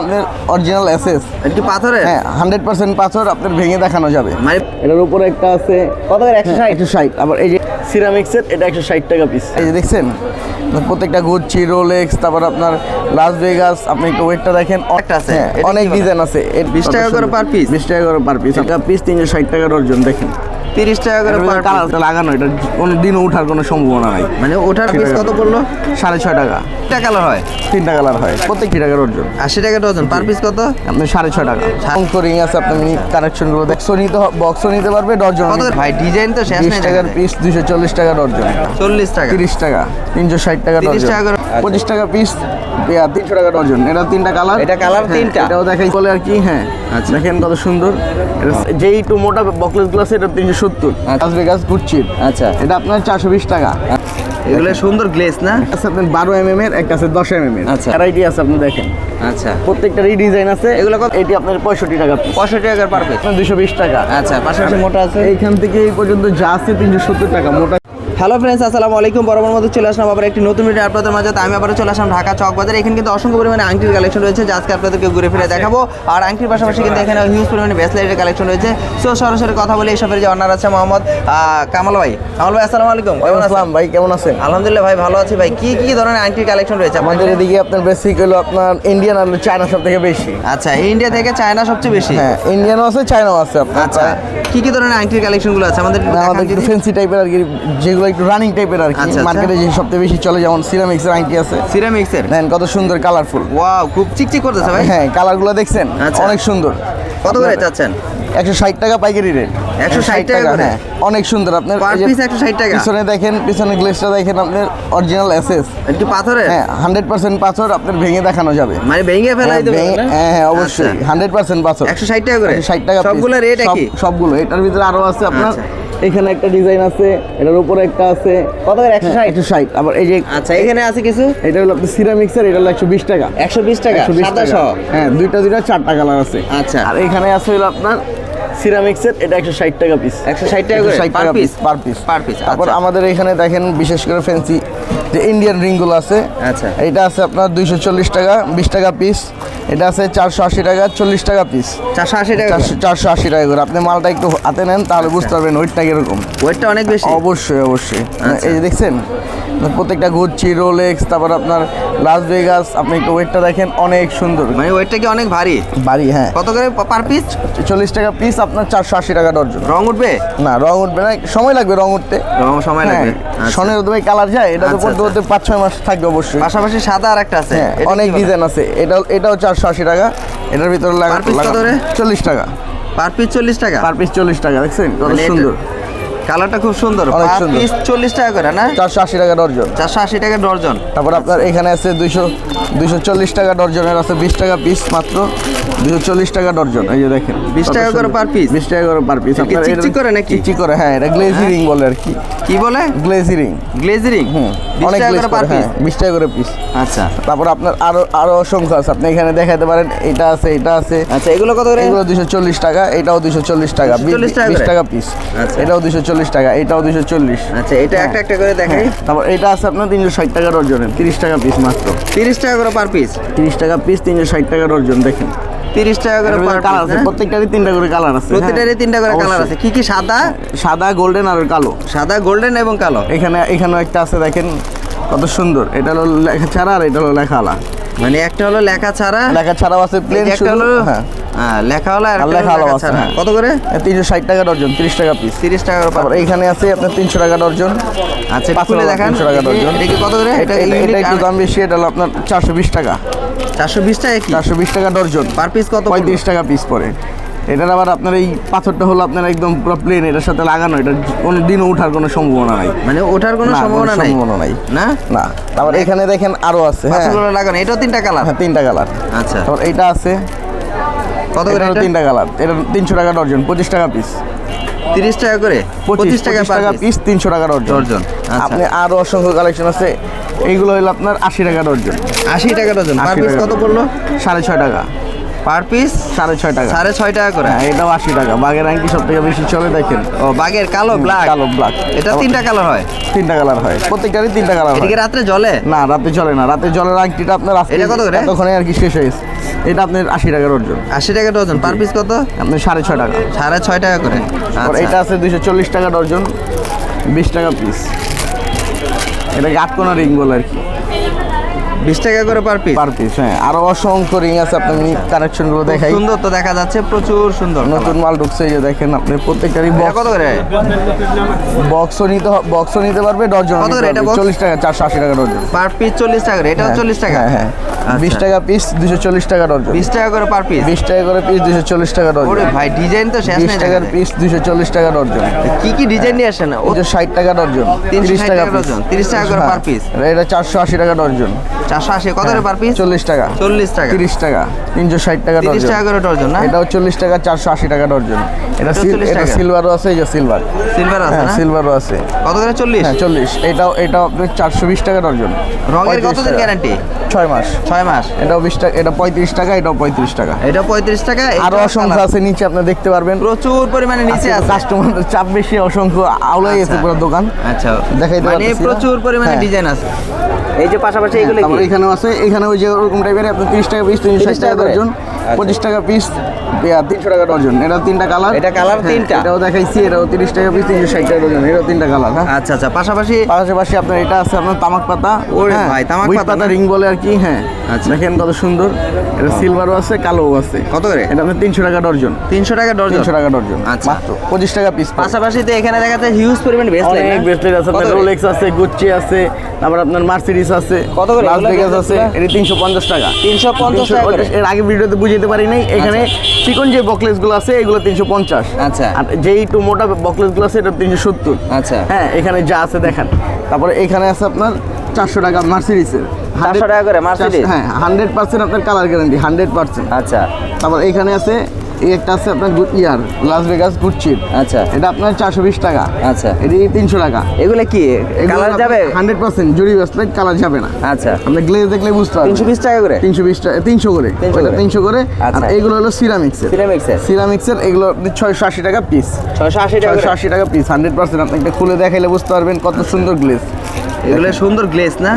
আপনার original SS এটা কি পাথরের? হ্যাঁ হান্ড্রেড পার্সেন্ট পাথর আপনার ভেঙে দেখানো যাবে। মানে এটার উপরে একটা আছে কত করে? একশো ষাট? একশো ষাট। আবার এই যে সিরামিক্সের এটা একশো ষাট টাকা পিস এই যে দেখছেন প্রত্যেকটা গুচ্ছি রোলেক্স তারপর আপনার লাস ভেগাস আপনি একটু ওয়েটটা দেখেন। একটা আছে। হ্যাঁ, অনেক ডিজাইন আছে। 20 টাকা করে per piece? বিশ টাকা করে পার পিস এটা পিস তিনশো ষাট টাকা ডর্জন দেখেন। তিরিশ টাকা করে। কালারটা লাগানো এটা কোনো দিনও ওঠার কোনো সম্ভাবনা নাই। মানে ওটার পিস কত পড়ল? সাড়ে ছয় টাকা। কালার হয়। তিনটা কালার হয়। প্রত্যেকটি টাকার অর্জন আশি টাকা ডজন পার পিস কত? আপনি সাড়ে ছয় টাকা। রিং আছে আপনি কানেকশনগুলো বক্সও নিতে বক্সও নিতে পারবে ডর্জন কত ভাই ডিজাইন তো শেষ নেই টাকার পিস দুশো চল্লিশ টাকা ডর্জন চল্লিশ টাকা। তিরিশ টাকা তিনশো ষাট টাকা 30 টাকা। পঁচিশ টাকা পিস তিনশো টাকা ডর্জন এটা তিনটা কালার এটা colour তিনটা? এটাও দেখাই। বলে আর কি হ্যাঁ। আচ্ছা। দেখেন কত সুন্দর। যেই একটু মোটা বকলেস গ্লাস এটা তিনশো সত্তর। আচ্ছা। লাস ভেগাস গুচ্ছির আচ্ছা। এটা আপনার চারশো বিশ টাকা। এগুলো সুন্দর গ্লেস না? আচ্ছা আপনার বারো এম এম এর একটা আছে দশ এম এম এর। আচ্ছা। ভ্যারাইটি আছে আপনি দেখেন। আচ্ছা। প্রত্যেকটারই ডিজাইন আছে। এগুলো কত? এটি আপনার পঁয়ষট্টি টাকা পঁয়ষট্টি টাকার পার পিস দুশো বিশ টাকা। আচ্ছা পাশাপাশি মোটা আছে? এইখান থেকে এই পর্যন্ত যা আছে তিনশো সত্তর টাকা মোটা হ্যালো ফ্রেন্ডস আসসালামু আলাইকুম। বরাবর মধ্যে চলে আসলাম আবার একটি নতুন ভিডিও আপনাদের মাঝে। আমি আবার চলে আসলাম ঢাকা চক বাজার। এখানে কিন্তু অসংখ্য পরিমাণে আংটির কালেকশন রয়েছে যা আজকে আপনাদেরকে ঘুরে ফিরে দেখাবো। আর আংটির পাশাপাশি কিন্তু এখানে হিউজ পরিমাণে ব্রেসলেটের কালেকশন রয়েছে। সো সরাসরি কথা বলে এইসবের যে অনার আছে মোহাম্মদ কামাল ভাই। কামাল ভাই আসসালামু আলাইকুম। কেমন আছেন? আসসালাম ভাই কেমন আছেন? আলহামদুলিল্লাহ ভাই ভালো আছি ভাই। কি কি ধরনের আংটির কালেকশন রয়েছে আমাদের এদিকে আপনার বেসিক হলো আপনার ইন্ডিয়ান আর চায়না সব থেকে বেশি। আচ্ছা ইন্ডিয়া থেকে চায়না সবচেয়ে বেশি? হ্যাঁ ইন্ডিয়ানও আছে চায়নাও আছে আপনার। আচ্ছা। কি কি ধরনের আংটির কালেকশনগুলো আছে? আমাদের আমাদের একটু। ফ্যান্সি টাইপের আর কি যেগুলো একটু রানিং টাইপের আর কি। আচ্ছা, আচ্ছা। মার্কেটে যে সবচেয়ে বেশি চলে যেমন সিরামিক্সের আংটি আছে। সিরামিক্সের দেন কত সুন্দর কালারফুল ওয়াও খুব চিকচিক করতেছে ভাই। হ্যাঁ কালারগুলো দেখছেন? আচ্ছা। অনেক সুন্দর। কত করে চাচ্ছেন? একশো ষাট টাকা পাইকারি রেট 160 টাকা করে? হ্যাঁ। অনেক সুন্দর আপনার পার পিস টাকা। পিছনে দেখেন পিছনে গ্লেসটা দেখেন আপনার অরিজিনাল এসএস পাথরের? হ্যাঁ পাথর আপনার ভেঙে দেখানো যাবে। মানে ভেঙে ফেলাই হ্যাঁ, হ্যাঁ হ্যাঁ অবশ্যই। হান্ড্রেড পার্সেন্ট পাথর। একশো ষাট টাকা করে? ষাট টাকা সবগুলো রেট একই? সবগুলো। এটার ভিতরে আরও আছে আপনার আচ্ছা। এখানে একটা ডিজাইন আছে এটার উপরে একটা আছে। কত করে? একশো ষাট? একশো ষাট। আবার এই যে আচ্ছা এখানে আছে কিছু? এটা হলো আপনার সিরামিক্সের এটা হলো একশো বিশ টাকা। একশো বিশ টাকা? একশো বিশ টাকা। হ্যাঁ দুইটা দুইটা চারটা কালার আছে। আচ্ছা। আর এখানে আছে হলো আপনার সিরামিক্সের এটা একশো ষাট টাকা পিস একশো ষাট টাকা করে? ষাট পার টাকা piece piece per piece per piece তারপর আমাদের এখানে দেখেন বিশেষ করে ফ্যান্সি যে ইন্ডিয়ান রিংগুলো আছে আচ্ছা। এটা আছে আপনার দুইশো চল্লিশ টাকা বিশ টাকা পিস এটা আছে চারশো আশি টাকা চল্লিশ টাকা পিস চারশো আশি টাকা চারশো আশি টাকা করে। আপনি মালটা একটু হাতে নেন তাহলে বুঝতে পারবেন ওইটা কীরকম। ওয়েটটা অনেক বেশি? অবশ্যই অবশ্যই। আচ্ছা। এই যে দেখছেন প্রত্যেকটা গুচ্ছি রোলেক্স তারপর আপনার লাস ভেগাস আপনি একটু ওয়েটটা দেখেন অনেক সুন্দর। মানে ওয়েটটা কি অনেক ভারী? ভারী হ্যাঁ। কত করে পার পিস চল্লিশ টাকা পিস আপনার চারশো আশি টাকা ডর্জন রং উঠবে? না রং উঠবে না সময় লাগবে রং উঠতে। রং সময় হ্যাঁ, লাগবে আচ্ছা। সনের উদ্যোগে কালার যায় এটা তো আচ্ছা, করতে করতে পাঁচ ছয় মাস থাকবে অবশ্যই। পাশাপাশি সাদা আর একটা আছে। হ্যাঁ অনেক ডিজাইন আছে। এটা এটাও চারশো আশি টাকা। এটার ভিতরে লাগা? চল্লিশ টাকা। পার পিস চল্লিশ টাকা। পার পিস চল্লিশ টাকা দেখছেন? কত সুন্দর। কালারটা খুব সুন্দর। অনেক সুন্দর। পিস চল্লিশ টাকা করে না? চারশো আশি টাকা ডর্জন। চারশো আশি টাকা ডর্জন। তারপর আপনার এখানে আছে দুইশো দুইশো চল্লিশ টাকা ডর্জনের আছে বিশ টাকা পিস মাত্র। দুইশো চল্লিশ টাকা ডর্জন এই যে দেখেন। 20 টাকা করে per piece? বিশ টাকা করে পার পিস কি চিকচিক করে নাকি? চিকচিক করে হ্যাঁ এটা গ্লেজি রিং বলে আর কি। কি বলে? গ্লেজি রিং গ্লেজারিং হুম অনেক গ্লেজ করে পার হ্যাঁ পিস বিশ টাকা করে পিস আচ্ছা। তারপর আপনার আরও আরও অসংখ্য আছে। আপনি এখানে দেখাতে পারেন এটা আছে এটা আছে। আচ্ছা এগুলো কত করে? এগুলো দুশো চল্লিশ টাকা এটাও দুশো চল্লিশ টাকা। 240 টাকা বিশ টাকা পিস আচ্ছা। এটাও দুশো চল্লিশ টাকা এটাও দুশো চল্লিশ। আচ্ছা এটা একটা একটা করে দেখাই তারপর এটা আছে আপনার তিনশো ষাট টাকা ডর্জনের তিরিশ টাকা পিস মাত্র। তিরিশ টাকা করে পার পিস তিরিশ টাকা পিস তিনশো ষাট টাকা ডর্জন দেখেন। তিরিশ টাকা করে কালার আছে প্রত্যেকটারই তিনটা করে কালার আছে প্রতিটারই হ্যাঁ। তিনটা করে কালার আছে। কি কি সাদা? সাদা গোল্ডেন আর কালো। সাদা গোল্ডেন এবং কালো? এখানে এখানেও একটা আছে দেখেন কত সুন্দর। এটা হলো লেখা ছাড়া আর এটা হলো লেখা আলা। মানে একটা হলো লেখা ছাড়া। লেখা ছাড়াও আছে প্লেন একটা হলো হ্যাঁ। হ্যাঁ, লেখা হলো আর আর একটা লেখা হলো আলো লেখা আছে, হ্যাঁ। কত করে? তিনশো ষাট টাকা ডর্জন তিরিশ টাকা পিস তিরিশ টাকা তারপর এইখানে আছে আপনার তিনশো টাকা ডর্জন আচ্ছা একটু পাঁচ টাকা, দেখান। তিনশো টাকা ডর্জন। এটা কত করে? এটা এটা- এটা একটু দাম বেশি এটা হলো আপনার চারশো বিশ টাকা। চারশো বিশ টাকা কি? চারশো বিশ টাকা ডর্জন পার পিস কত পঁয়ত্রিশ টাকা পিস পড়ে। এটার আবার আপনার এই পাথরটা হলো আপনার একদম পুরো প্লেন এটার সাথে লাগানো। এটা কোনো দিনও ওঠার কোনো সম্ভাবনা নাই। মানে ওঠার কোনো সম্ভাবনা নাই? সম্ভাবনা নাই। না? না। তারপর এখানে দেখেন আরও আছে হ্যাঁ। লাগানো। এটাও তিনটা কালার? হ্যাঁ তিনটা কালার। আচ্ছা। তারপর এইটা আছে। কত করে এটা তিনটা কালার। এটা তিনশো টাকা ডর্জন পঁচিশ টাকা পিস তিরিশ টাকা করে? পঁচিশ টাকা টাকা পিস তিনশো টাকা ডর্জন ডর্জন, আচ্ছা। আপনি আরও অসংখ্য কালেকশন আছে। এইগুলো হলো আপনার আশি টাকা ডর্জন আশি টাকা ডজন। পার পিস কত পড়ল? সাড়ে ছয় টাকা। পার পিস সাড়ে ছয় টাকা। সাড়ে ছয় টাকা করে? হ্যাঁ এটাও আশি টাকা। বাঘের আংটি সব থেকে বেশি চলে দেখেন। ও বাগের কালো ব্ল্যাক কালো ব্ল্যাক এটা তিনটা কালার হয়? তিনটা কালার হয়। প্রত্যেকটারই তিনটা কালার হয়। এদিকে রাত্রে জলে না রাতে চলে না। রাতে জলের আংটিটা আপনার এটা কত করে? এতক্ষণে আর কি শেষ হয়েছে এটা আপনার আশি টাকা ডর্জন আশি টাকা ডজন পার পিস কত? আপনার সাড়ে ছয় টাকা। সাড়ে ছয় টাকা করে। আর আচ্ছা। এটা আছে দুইশো চল্লিশ টাকা ডর্জন বিশ টাকা পিস এটাকে আটকোনা রিং বলে আর কি? বিশ টাকা করে পার পিস পার পিস হ্যাঁ। আরও অসংখ্য রিং আছে আপনি কানেকশনগুলো দেখাই। সুন্দর তো দেখা যাচ্ছে প্রচুর সুন্দর নতুন মাল ঢুকছে এই দেখেন আপনি প্রত্যেকটারই এটা বক্স কত করে? বক্সও নিতে বক্সও নিতে পারবে ডর্জন কত করে এটা চল্লিশ টাকা চারশো আশি টাকা ডর্জন পার পিস চল্লিশ টাকা করে এটাও চল্লিশ টাকা? হ্যাঁ হ্যাঁ। বিশ টাকা পিস দুশো চল্লিশ টাকা ডর্জন বিশ টাকা করে পার পিস বিশ টাকা করে পিস দুশো চল্লিশ টাকা ডর্জন ওরে ভাই ডিজাইন তো শেষ বিশ টাকার পিস দুশো চল্লিশ টাকা ডর্জন কি কি ডিজাইন নিয়ে আসেন? ও ওই যে ষাট টাকা ডর্জন 360 টাকা। ডর্জন, 30 টাকা করে হ্যাঁ। per piece। এটা চারশো আশি টাকা ডর্জন চারশো আশি কত করে পার পিস চল্লিশ টাকা। চল্লিশ টাকা। তিরিশ টাকা তিনশো ষাট টাকা তিরিশ টাকা করে ডজন না? এটাও চল্লিশ টাকা চারশো আশি টাকা ডর্জন এটা এটাও সিল- 40 এটা সিলভারও আছে এই যে সিলভার সিলভার আছে হ্যাঁ না? সিলভারও আছে। কত করে? চল্লিশ? হ্যাঁ চল্লিশ। এটাও এটাও আপনার চারশো বিশ টাকা ডর্জন রঙের 35 কতদিন গ্যারান্টি ছয় মাস। ছয় মাস। এটাও বিশ টাকা এটা পঁয়ত্রিশ টাকা এটাও পঁয়ত্রিশ টাকা। এটা পঁয়ত্রিশ টাকা আরও অসংখ্য আছে নিচে আপনি দেখতে পারবেন। প্রচুর পরিমাণে নিচে আছে। কাস্টমারদের চাপ বেশি অসংখ্য আউলাই গেছে আচ্ছা। পুরো দোকান। আচ্ছা। দেখাই মানে প্রচুর পরিমাণে হ্যাঁ। ডিজাইন আছে। এই যে পাশাপাশি এগুলো এখানেও আছে এখানে ওই যে ওরকম টাইপের আপনার তিরিশ টাকা পিস 30 ষাট টাকা আচ্ছা। পঁচিশ টাকা পিস তিনশো টাকা ডর্জন এটা তিনটা কালার এটা colour তিনটা? এটাও দেখাইছি এটাও তিরিশ টাকা পিস তিনশো ষাট টাকা ডর্জন এটাও তিনটা কালার হ্যাঁ। আচ্ছা আচ্ছা। পাশাপাশি? পাশাপাশি আপনার এটা আছে আপনার তামাক পাতা। ওরে হ্যাঁ, ভাই, তামাক পাতা রিং বলে আর কি হ্যাঁ। আচ্ছা। দেখেন কত সুন্দর। এটা সিলভারও আছে কালোও আছে। কত করে? এটা আপনার তিনশো টাকা ডর্জন তিনশো টাকা ডজন তিনশো টাকা ডর্জন আচ্ছা। পঁচিশ টাকা পিস পাশাপাশি তো এখানে দেখা যাচ্ছে হিউজ পরিমাণ ব্রেসলেট অনেক ব্রেসলেট আছে রোলেক্স আছে গুচ্চি আছে তারপর আপনার মার্সিডিস আছে কত করে? লাস ভেগাস আছে এটা তিনশো পঞ্চাশ টাকা। 350 টাকা এর আগে ভিডিওতে বুঝাতে পারি নাই। এখানে চিকন যে বকলেসগুলো আছে এগুলো তিনশো পঞ্চাশ। আচ্ছা। আর যেই একটু মোটা বকলেসগুলো আছে এটা তিনশো সত্তর। আচ্ছা। হ্যাঁ এখানে যা আছে দেখেন। তারপরে এখানে আছে আপনার চারশো টাকা মার্সিডিসের 400 টাকা করে মার্সিডিস হ্যাঁ হান্ড্রেড পার্সেন্ট আপনার কালার গ্যারান্টি হান্ড্রেড পার্সেন্ট আচ্ছা। তারপর এখানে আছে একটা আছে আপনার গুড ইয়ার লাস ভেগাস আচ্ছা। এটা আপনার চারশো বিশ টাকা। আচ্ছা। এটি তিনশো টাকা। এগুলো কি? কালার যাবে? হান্ড্রেড পার্সেন্ট ব্যাসলেট কালার যাবে না। আচ্ছা। আপনি গ্লেজ দেখলে বুঝতে পারবেন। তিনশো বিশ টাকা করে? তিনশো বিশ টাকা তিনশো করে। 300 ওইটা তিনশো করে। আর আচ্ছা। এইগুলো হলো সিরামিক্সের সিরামিক্সের সিরামিক্সের এগুলো আপনি ছয়শো আশি টাকা পিস ছয়শো আশি টাকা ছয়শো আশি টাকা পিস হান্ড্রেড পার্সেন্ট আপনি একটা খুলে দেখাইলে বুঝতে পারবেন কত সুন্দর গ্লেজ এগুলো সুন্দর গ্লেস না?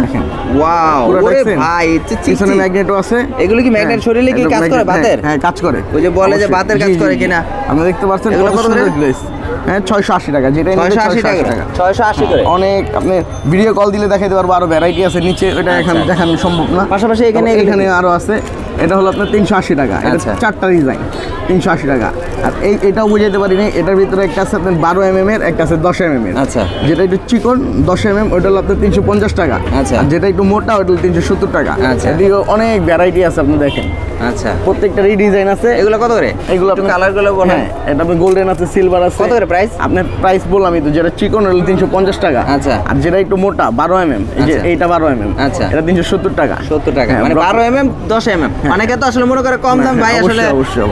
ওয়াও ওরে? ভাই পিছনে ম্যাগনেটও আছে। এগুলো কি হ্যাঁ, শরীরে কি কাজ করে? বাতের? হ্যাঁ, হ্যাঁ কাজ করে। ওই যে বলে যে বাতের কাজ করে কিনা? আপনি দেখতে পাচ্ছেন কত সুন্দর গ্লেজ হ্যাঁ ছয়শো আশি টাকা যেটা ছয়শো আশি টাকা ছয়শো আশি করে অনেক আপনি ভিডিও কল দিলে দেখাইতে পারব আরও ভ্যারাইটি আছে নিচে ওটা এখানে আচ্ছা। দেখানো সম্ভব না পাশাপাশি এখানে এখানে আরও আছে এটা হলো আপনার তিনশো আশি টাকা আচ্ছা। চারটা ডিজাইন তিনশো আশি টাকা আর এই এটাও বুঝাইতে পারি না এটার ভিতরে একটা আছে আপনার বারো এম এম এর একটা আছে দশ এম এম এর আচ্ছা। যেটা একটু চিকন দশ এম এম ওইটা হলো আপনার তিনশো পঞ্চাশ টাকা আচ্ছা। যেটা একটু মোটা ওইটা হলো তিনশো সত্তর টাকা আচ্ছা। এদিকে অনেক ভ্যারাইটি আছে আপনি দেখেন আচ্ছা। প্রত্যেকটারই ডিজাইন আছে। এগুলো কত করে? এগুলো একটু কালারগুলো বলেন। হ্যাঁ এটা আপনার গোল্ডেন আছে সিলভার আছে। কত করে price? আপনার প্রাইস বললামই তো যেটা চিকন হলো তিনশো পঞ্চাশ টাকা। আচ্ছা। আর যেটা একটু মোটা বারো এম এম এই যে আচ্ছা। এইটা বারো এম এম আচ্ছা। এটা তিনশো সত্তর টাকা। সত্তর টাকা। হ্যাঁ, মানে বারো এম এম দশ এম এম অনেকে তো আসলে মনে করে কম দাম হ্যাঁ, ভাই আসলে।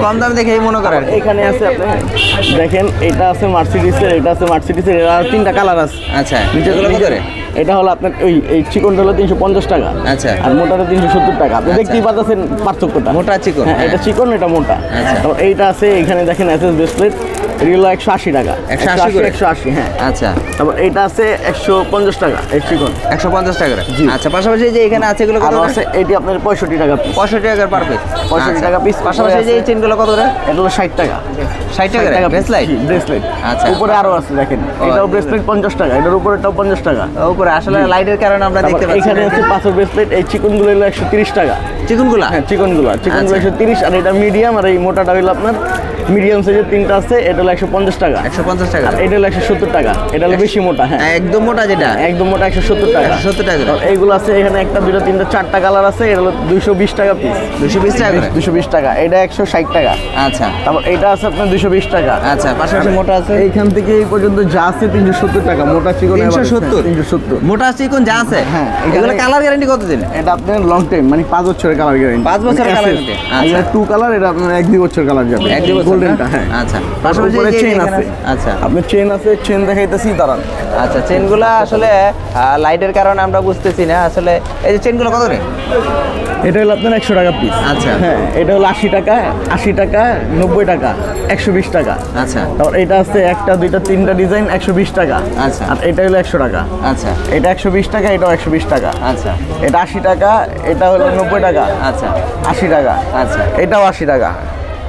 কম দাম দেখেই মনে করে এখানে আছে আপনি দেখেন এটা আছে মার্সিডিসের এটা আছে মার্সিডিসের এর তিনটা কালার আছে। আচ্ছা। নিচে নিচে- করে? এটা হলো আপনার ওই এই চিকনটা হলো তিনশো পঞ্চাশ টাকা আচ্ছা। আর মোটাটা তিনশো সত্তর টাকা আপনি আচ্ছা। দেখতেই পাচ্ছেন পার্থক্যটা মোটা চিকন, হ্যাঁ। এটা চিকন এটা মোটা আচ্ছা। তো এইটা আছে এখানে দেখেন এসএস ব্রেসলেট এগুলো একশো আশি টাকা। 180 করে? একশো আশি হ্যাঁ। আচ্ছা। তারপর এইটা আছে একশো পঞ্চাশ টাকা চিকন। একশো পঞ্চাশ টাকা আচ্ছা পাশাপাশি যে এখানে আছে এগুলো কত আছে এটি আপনার পঁয়ষট্টি টাকা পঁয়ষট্টি টাকার পার পিস 65 টাকা piece। পাশাপাশি যে এই। চেনগুলো কত করে? এটা হলো ষাট টাকা। ষাট টাকা করে? ব্রেসলাইট ব্রেসলেট আচ্ছা। উপরে আরও আছে দেখেন। এটাও ব্রেসলেট পঞ্চাশ টাকা এটার উপরেটাও পঞ্চাশ টাকা। উপরে। আসলে লাইটের কারণে আমরা দেখতে পাচ্ছি এখানে আছে পাথর ব্রেসলেট এই চিকনগুলো হলো একশো তিরিশ টাকা। চিকুনগুলা? হ্যাঁ চিকনগুলো। চিকনগুলো আচ্ছা। একশো তিরিশ আর এটা মিডিয়াম আর এই মোটাটা হলো আপনার মিডিয়াম সাইজের তিনটা আছে এটা হলো একশো পঞ্চাশ টাকা। একশো পঞ্চাশ টাকা। এটা হলো একশো সত্তর টাকা। এটা হলো বেশি মোটা হ্যাঁ। একদম মোটা যেটা? একদম মোটা একশো সত্তর টাকা। 170 টাকা। এইগুলো আছে এখানে একটা দুটো তিনটা চারটা কালার আছে এটা হলো দুইশো বিশ টাকা পিস দুশো বিশ টাকা দুশো বিশ টাকা। এটা একশো ষাট টাকা। আচ্ছা। তারপর এটা আছে আপনার দুশো বিশ টাকা। আচ্ছা পাশাপাশি মোটা আছে? এইখান থেকে এই পর্যন্ত যা আছে তিনশো সত্তর টাকা। মোটা চিকন তিনশো সত্তর? তিনশো সত্তর। মোটা চিকন যা আছে? হ্যাঁ, এগুলো কালার গ্যারান্টি কত দিন এটা আপনার লং টাইম মানে পাঁচ বছরের কালার গ্যারেন্টি পাঁচ বছরের colour guarantee, আচ্ছা। টু কালার এটা আপনার এক দুই বছর কালার যাবে এক দুই বছর গোল্ডেনটা হ্যাঁ। আচ্ছা। পাশাপাশি যে চেন আছে। আচ্ছা। আপনার চেন আছে চেন দেখাইতেছি দাঁড়ান। আচ্ছা চেনগুলো আসলে লাইটের কারণে আমরা বুঝতেছি না। আসলে এই যে চেনগুলো কত রে? এটা হলো আপনার একশো টাকা পিস আচ্ছা। হ্যাঁ এটা হলো আশি টাকা আশি টাকা নব্বই টাকা একশো বিশ টাকা। আচ্ছা। তারপর এটা আছে একটা দুইটা তিনটা ডিজাইন একশো বিশ টাকা। আচ্ছা। আর এটা হলো একশো টাকা। আচ্ছা। এটা একশো বিশ টাকা এটাও একশো বিশ টাকা। আচ্ছা। এটা আশি টাকা এটা হলো নব্বই টাকা। আচ্ছা। আশি টাকা। আচ্ছা। এটাও আশি টাকা।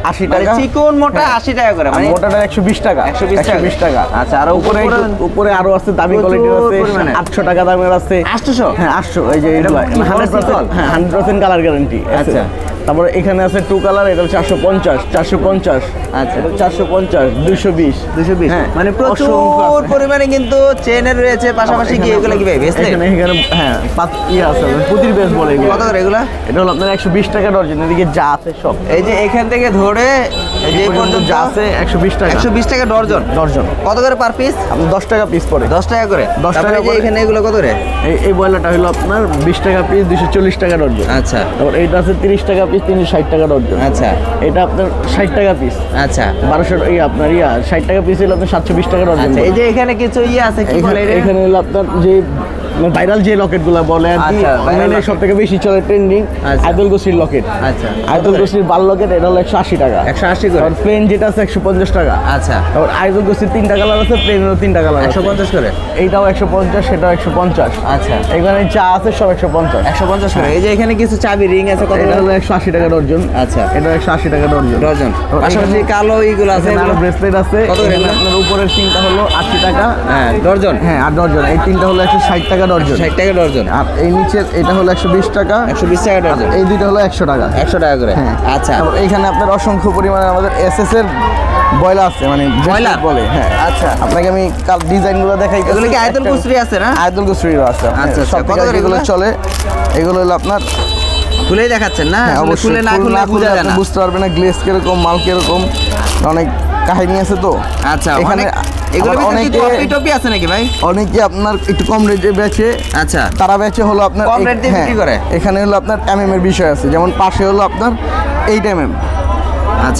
আশি মানে টাকা চিকন মোটা হ্যাঁ। আশি টাকা করে মানে মোটাটা একশো বিশ টাকা 120 টাকা? বিশ টাকা আচ্ছা, আর উপরে উপরে- আরও আছে দামি কোয়ালিটি কোয়ালিটির আছে পরিমাণে। আটশো টাকা দামের আছে 800? হ্যাঁ আটশো এই যে এটা কি হান্ড্রেড Original? পার্সেন্ট হ্যাঁ হান্ড্রেড পার্সেন্ট কালার গ্যারান্টি আচ্ছা। তারপরে এখানে আছে টু কালার এটা চারশো পঞ্চাশ চারশো পঞ্চাশ আচ্ছা। চারশো পঞ্চাশ দুইশো বিশ দুশো বিশ হ্যাঁ মানে প্রচুর। পরিমাণে কিন্তু চেনের রয়েছে পাশাপাশি কি এগুলো কি ভাই বেসলেট এখানে এখানে হ্যাঁ পাঁচ ইয়ে আছে প্রতির বেশ বলে এগুলো। কত করে এগুলো এটা হলো আপনার একশো বিশ টাকা ডর্জন এদিকে যা আছে সব এই যে এখান থেকে ধরে এই পর্যন্ত আছে একশো বিশ টাকা। একশো বিশ টাকা ডর্জন? ডর্জন। কত করে পার পিস দশ টাকা পিস পড়ে দশ টাকা করে? 10 তারপরে টাকা করে। এখানে এগুলো কত করে এই এই ব্রয়লারটা হলো আপনার বিশ টাকা পিস দুশো চল্লিশ টাকা ডর্জন। আচ্ছা। তারপর এইটা আছে তিরিশ টাকা পিস তিনশো ষাট টাকা ডর্জন। আচ্ছা। এটা আপনার ষাট টাকা পিস আচ্ছা। বারোশো এই আপনার ইয়া ষাট টাকা পিস হলো আপনার সাতশো বিশ টাকা ডর্জন আচ্ছা এই যে এখানে কিছু ইয়ে আছে এখানে এখানে হলো আপনার যে ভাইরাল যে লকেটগুলো বলে আর কি আচ্ছা, অনলাইনে সব থেকে বেশি চলে ট্রেন্ডিং আচ্ছা। আইদুল গোসির লকেট আচ্ছা আইদুল গোসির বাল লকেট এটা হলো একশো আশি টাকা। একশো আশি করে? প্লেন যেটা আছে একশো পঞ্চাশ টাকা। আচ্ছা। তারপর আইদুল গোসির তিনটা কালার আছে প্লেনেরও তিনটা কালার একশো পঞ্চাশ করে? এইটাও একশো পঞ্চাশ সেটাও একশো পঞ্চাশ। আচ্ছা। এখানে চা আছে সব একশো পঞ্চাশ। একশো পঞ্চাশ করে। এই যে এখানে কিছু চাবি রিং আছে কত এটা? হলো একশো আশি টাকা ডর্জন আচ্ছা। এটা একশো আশি টাকা ডর্জন তারপর পাশাপাশি কালো এইগুলো আছে ব্রেসলেট আছে। কত আপনার উপরের তিনটা হলো আশি টাকা। হ্যাঁ ডর্জন হ্যাঁ আর ডর্জন এই তিনটা হলো একশো ষাট টাকা। ডর্জন ষাট টাকা ডর্জন আর এই নিচের এটা হলো একশো বিশ টাকা। একশো বিশ টাকা ডর্জন এই দুইটা হলো একশো টাকা। একশো টাকা করে। হ্যাঁ। আচ্ছা। এইখানে আপনার অসংখ্য পরিমাণে আমাদের এস এস এর বয়লা আছে মানে বয়লার? বলে। হ্যাঁ আচ্ছা। আপনাকে আমি কাল ডিজাইনগুলো দেখাই। এগুলো কি আয়তল কুসরি আছে না? আয়তুল কুসরিরও আছে আচ্ছা, আচ্ছা। সব এগুলো? চলে এগুলো হলো আপনার খুলেই দেখাচ্ছেন না? হ্যাঁ, খুলে না খুলে বোঝা যায় না। বুঝতে পারবেন না গ্লেস কীরকম মাল কীরকম। অনেক কাহিনী আছে তো। আচ্ছা এখানে এগুলো অনেকে টপি টপি আছে নাকি ভাই? অনেকে আপনার একটু কম রেটে বেচে আচ্ছা। তারা বেচে হলো আপনার কম দিয়ে হ্যাঁ, বিক্রি করে? এখানে হলো আপনার এমএম এর বিষয় আছে যেমন পাশে হলো আপনার এইট এমএম আচ্ছা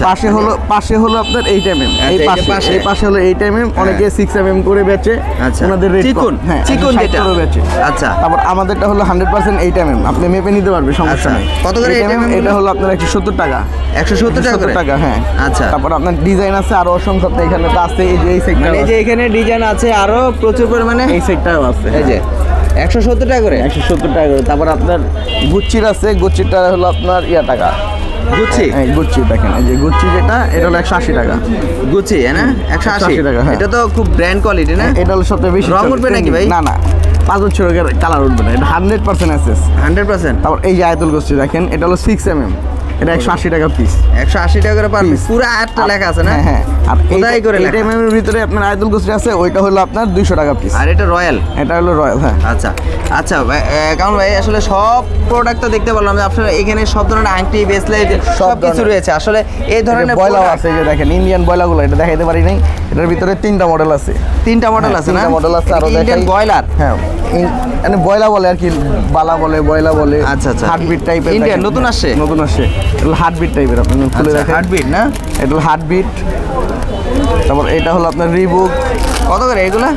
পাশে হলো পাশে হলো আপনার এইট এমএম এই আচ্ছা, এই পাশে। এই পাশে হলো এইট এমএম অনেকে সিক্স এমএম করে বেচে আচ্ছা। ওনাদের রেট চিকুন, হ্যাঁ চিকুন যেটা। করে বেচে। আচ্ছা। তারপর আমাদেরটা হলো হান্ড্রেড পার্সেন্ট এইট এমএম আপনি মেপে নিতে পারবে সমস্যা আচ্ছা। নেই। কত করে 8mm 8mm এটা হলো? আপনার একশো সত্তর টাকা। একশো সত্তর টাকা করে? টাকা হ্যাঁ। আচ্ছা। তারপর আপনার ডিজাইন আছে আরও অসংখ্য এখানে তো আছে এই যে এই সেক্টর মানে এই যে এখানে ডিজাইন আছে আরও প্রচুর পরিমাণে? এই সেক্টরও আছে এই যে একশো সত্তর টাকা করে? একশো সত্তর টাকা করে। তারপর আপনার গুচ্ছির আছে গুচ্ছিটা হলো আপনার ইয়া টাকা। গুচ্ছি হ্যাঁ গুচ্ছি দেখেন এই যে গুচ্ছি যেটা এটা হলো একশো আশি টাকা। গুচ্ছি হ্যাঁ না? একশো আশি। 180 টাকা, হ্যাঁ। এটা তো খুব ব্র্যান্ড কোয়ালিটি না? এটা হলো সবচেয়ে বেশি রং উঠবে নাকি ভাই? না না পাঁচ বছর কালার উঠবে না এটা হান্ড্রেড পার্সেন্ট অ্যাসেস হান্ড্রেড পার্সেন্ট তারপর এই যে আয়তুল গোষ্ঠী দেখেন এটা হলো সিক্স এম এম এটা একশো আশি টাকা পিস একশো আশি টাকা করে পার পিস পুরো আটটা লেখা আছে না? হ্যাঁ হ্যাঁ। আর কোথায় করে লেখা? এম এর ভিতরে আপনার আয়তুল গোষ্ঠী আছে ওইটা হলো আপনার দুইশো টাকা পিস আর এটা রয়্যাল? এটা হলো রয়্যাল হ্যাঁ। আচ্ছা। আচ্ছা কারণ ভাই আসলে সব প্রোডাক্ট তো দেখতে পারলাম যে আপনারা এখানে সব ধরনের আংটি ব্রেসলেট সব কিছু রয়েছে। আসলে এই ধরনের বয়লাও আছে যে দেখেন ইন্ডিয়ান বয়লাগুলো এটা দেখাইতে পারি নাই। এটার ভিতরে তিনটা মডেল আছে। তিনটা মডেল হ্যাঁ, আছে না? মডেল আছে আরও ইন্ডিয়ান বয়লার হ্যাঁ মানে বয়লা বলে আর কি বালা বলে বয়লা বলে আচ্ছা, আচ্ছা। হার্টবিট টাইপের Indian, নতুন আসছে? নতুন আসছে। এটা হার্টবিট টাইপের আপনি খুলে রাখেন হার্টবিট না? এটা হার্টবিট তারপর এটা হলো আপনার রিবুক কত করে এগুলো?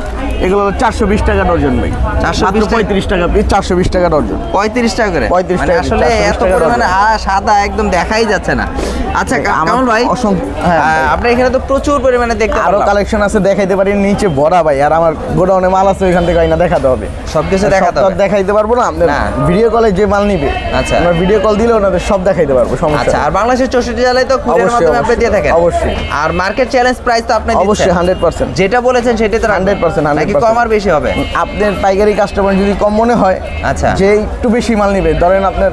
এগুলো হলো চারশো বিশ টাকা ডর্জন ভাই। চারশো পঁয়ত্রিশ টাকা পিস চারশো বিশ টাকা ডর্জন পঁয়ত্রিশ টাকা করে? 35 মানে টাকা, আসলে 420 এত পরিমাণে সাদা একদম দেখাই যাচ্ছে না। আচ্ছা কামাল ভাই? হ্যাঁ, আপনার এখানে তো প্রচুর পরিমাণে দেখতে আরও কালেকশন আছে দেখাইতে পারি নিচে ভরা ভাই আর আমার গোডাউনে মাল আছে ওইখান থেকে আইনা দেখাতে হবে। সব দেখাতে তো আর হবে। দেখাইতে পারব না ভিডিও কলে যে মাল নিবে আচ্ছা। আমরা ভিডিও কল দিলে ওনাদের সব দেখাইতে পারব সমস্যা আচ্ছা আর বাংলাদেশের চৌষট্টি জেলায় তো কুরিয়ার মাধ্যমে আপনি দিয়ে থাকেন। অবশ্যই। আর মার্কেট চ্যালেঞ্জ প্রাইস তো আপনি অবশ্যই দিচ্ছেন হান্ড্রেড পার্সেন্ট যেটা বলেছেন সেটাই তো 100%, নাকি 100% কম আর বেশি হবে? আপনার পাইকারি কাস্টমার যদি কম মনে হয় আচ্ছা। যে একটু বেশি মাল নিবে ধরেন আপনার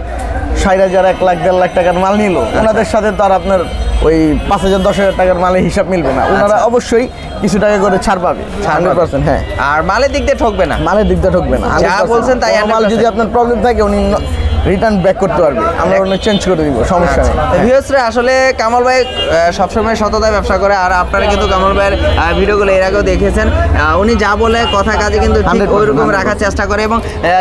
ষাট হাজার এক লাখ দেড় লাখ টাকার মাল নিল আচ্ছা। ওনাদের সাথে তো আর আপনার ওই পাঁচ হাজার দশ হাজার টাকার মালের হিসাব মিলবে না। ওনারা আচ্ছা। অবশ্যই কিছু টাকা করে ছাড় পাবে। হান্ড্রেড পার্সেন্ট হ্যাঁ। আর মালের দিক দিয়ে ঠকবে না। মালের দিক দিয়ে ঠকবে না। যা বলছেন তাই মাল যদি আপনার প্রবলেম থাকে উনি রিটার্ন ব্যাক করতে পারবে। আমরা অন্য চেঞ্জ করে দিব সমস্যা নেই। ভিউসরা আসলে কামাল ভাই সবসময় সততায় ব্যবসা করে আর আপনারা কিন্তু কামাল ভাইয়ের ভিডিওগুলো এর আগেও দেখেছেন। উনি যা বলে কথা কাজে কিন্তু ঠিক 100% ওইরকম রাখার চেষ্টা করে এবং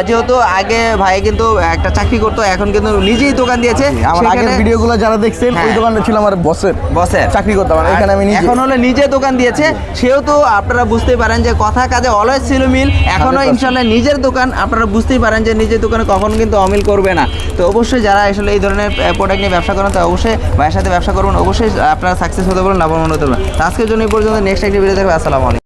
যেহেতু আগে ভাই কিন্তু একটা চাকরি করতো এখন কিন্তু নিজেই দোকান দিয়েছে আমার আগের ভিডিওগুলো যারা দেখছেন ওই হ্যাঁ। দোকানটা ছিল আমার বসের বসের চাকরি করতাম এখানে আমি নিজে। এখন হলো নিজে দোকান দিয়েছে সেও তো আপনারা বুঝতেই পারেন যে কথা কাজে অলওয়েজ ছিল মিল এখনও 100% ইনশাল্লাহ নিজের দোকান আপনারা বুঝতেই পারেন যে নিজের দোকানে কখনো কিন্তু অমিল করবে না। তো অবশ্যই যারা আসলে এই ধরনের প্রোডাক্ট নিয়ে ব্যবসা করেন, তো অবশ্যই ভাইয়ের সাথে ব্যবসা করুন অবশ্যই আপনারা সাকসেস হতে পারবেন লাভবান হতে পারবেন আজকের জন্য এই পর্যন্ত। নেক্সট একটি ভিডিও দেখবে আসসালামু আলাইকুম।